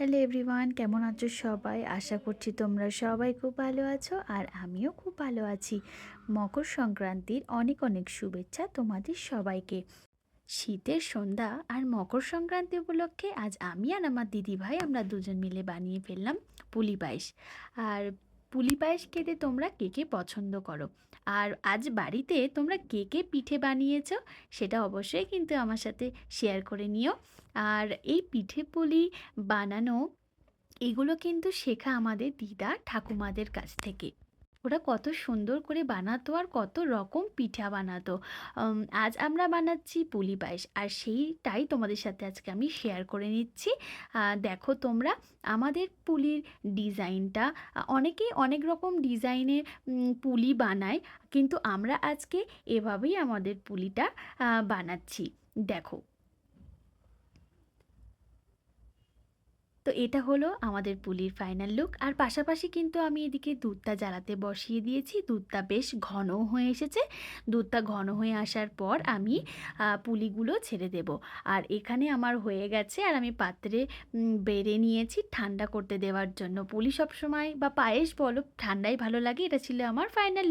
Hello everyone, কেমন আছো সবাই? আশা করছি তোমরা সবাই খুব ভালো আছো আর আমিও খুব ভালো আছি। মকর সংক্রান্তির অনেক অনেক শুভেচ্ছা তোমাদের সবাইকে। শীতের সন্ধ্যা আর মকর সংক্রান্তি উপলক্ষে আজ আমি আর আমার দিদিভাই আমরা দুজন মিলে বানিয়ে ফেললাম পুলি পায়েস। আর পুলি পায়েস খেতে তোমরা কে কে পছন্দ করো? আর আজ বাড়িতে তোমরা কে কে পিঠে বানিয়েছ সেটা অবশ্যই কিন্তু আমার সাথে শেয়ার করে নিও। আর এই পিঠে পুলি বানানো, এগুলো কিন্তু শেখা আমাদের দিদা ঠাকুমাদের কাছ থেকে। ওরা কত সুন্দর করে বানাতো আর কত রকম পিঠা বানাতো। আজ আমরা বানাচ্ছি পুলি পায়েস আর সেইটাই তোমাদের সাথে আজকে আমি শেয়ার করে নিচ্ছি। দেখো তোমরা, আমাদের পুলির ডিজাইনটা, অনেকেই অনেক রকম ডিজাইনের পুলি বানায়, কিন্তু আমরা আজকে এভাবেই আমাদের পুলিটা বানাচ্ছি। দেখো তো এটা হলো আমাদের পুলির ফাইনাল লুক আর পাশাপাশি কিন্তু আমি এদিকে দুধটা জ্বালাতে বসিয়ে দিয়েছি। দুধটা বেশ ঘন হয়ে এসেছে। দুধটা ঘন হয়ে আসার পর আমি পুলিগুলো ছেড়ে দেব। আর এখানে আমার হয়ে গেছে আর আমি পাত্রে বেড়ে নিয়েছি ঠান্ডা করতে দেওয়ার জন্য। পুলি সবসময়, বা পায়েস বলো, ঠান্ডাই ভালো লাগে। এটা ছিল আমার ফাইনাল